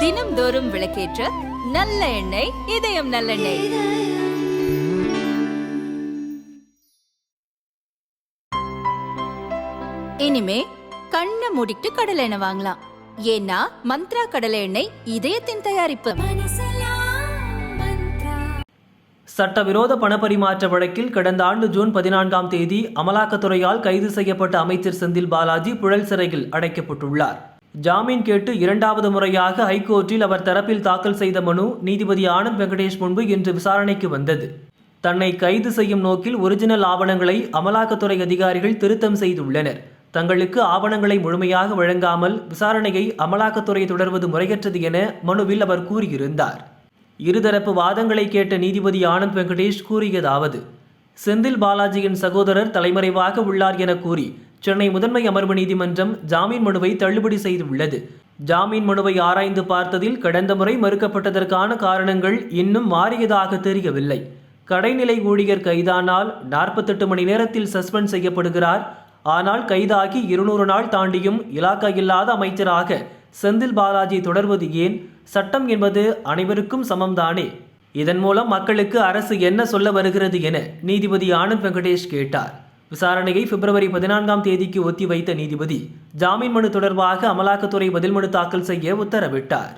தினம்தோறும் விளக்கேற்ற நல்ல எண்ணெய் இதயம் நல்லெண்ணெய். இனிமே கண்ணை மூடிட்டு கடலை எண்ணெய் வாங்கலாம். ஏன்னா மந்த்ரா கடலை எண்ணெய் இதயத்தின் தயாரிப்பு. சட்டவிரோத பணப்பரிமாற்ற வழக்கில் கடந்த ஆண்டு ஜூன் பதினான்காம் தேதி அமலாக்கத்துறையால் கைது செய்யப்பட்ட அமைச்சர் செந்தில் பாலாஜி புழல் சிறையில் அடைக்கப்பட்டுள்ளார். ஜாமீன் கேட்டு இரண்டாவது முறையாக ஹைகோர்ட்டில் அவர் தரப்பில் தாக்கல் செய்த மனு நீதிபதி ஆனந்த் வெங்கடேஷ் முன்பு இன்று விசாரணைக்கு வந்தது. தன்னை கைது செய்யும் நோக்கில் ஒரிஜினல் ஆவணங்களை அமலாக்கத்துறை அதிகாரிகள் திருத்தம் செய்துள்ளனர். தங்களுக்கு ஆவணங்களை முழுமையாக வழங்காமல் விசாரணையை அமலாக்கத்துறை தொடர்வது முறையற்றது என மனுவில் அவர் கூறியிருந்தார். இருதரப்பு வாதங்களை கேட்ட நீதிபதி ஆனந்த் வெங்கடேஷ் கூறியதாவது செந்தில் பாலாஜியின் சகோதரர் தலைமறைவாக உள்ளார் என கூறி சென்னை முதன்மை அமர்வு நீதிமன்றம் ஜாமீன் மனுவை தள்ளுபடி செய்துள்ளது. ஜாமீன் மனுவை ஆராய்ந்து பார்த்ததில் கடந்த முறை மறுக்கப்பட்டதற்கான காரணங்கள் இன்னும் மாறியதாக தெரியவில்லை. கடைநிலை ஊழியர் கைதானால் நாற்பத்தெட்டு மணி நேரத்தில் சஸ்பெண்ட் செய்யப்படுகிறார். ஆனால் கைதாகி இருநூறு நாள் தாண்டியும் இலாக்கா இல்லாத அமைச்சராக செந்தில் பாலாஜி தொடர்வது ஏன்? சட்டம் என்பது அனைவருக்கும் சமம்தானே? இதன் மூலம் மக்களுக்கு அரசு என்ன சொல்ல வருகிறது என நீதிபதி ஆனந்த் வெங்கடேஷ் கேட்டார். விசாரணையை பிப்ரவரி பதினான்காம் தேதிக்கு ஒத்திவைத்த நீதிபதி ஜாமீன் மனு தொடர்பாக அமலாக்கத்துறை பதில் மனு தாக்கல் செய்ய உத்தரவிட்டார்.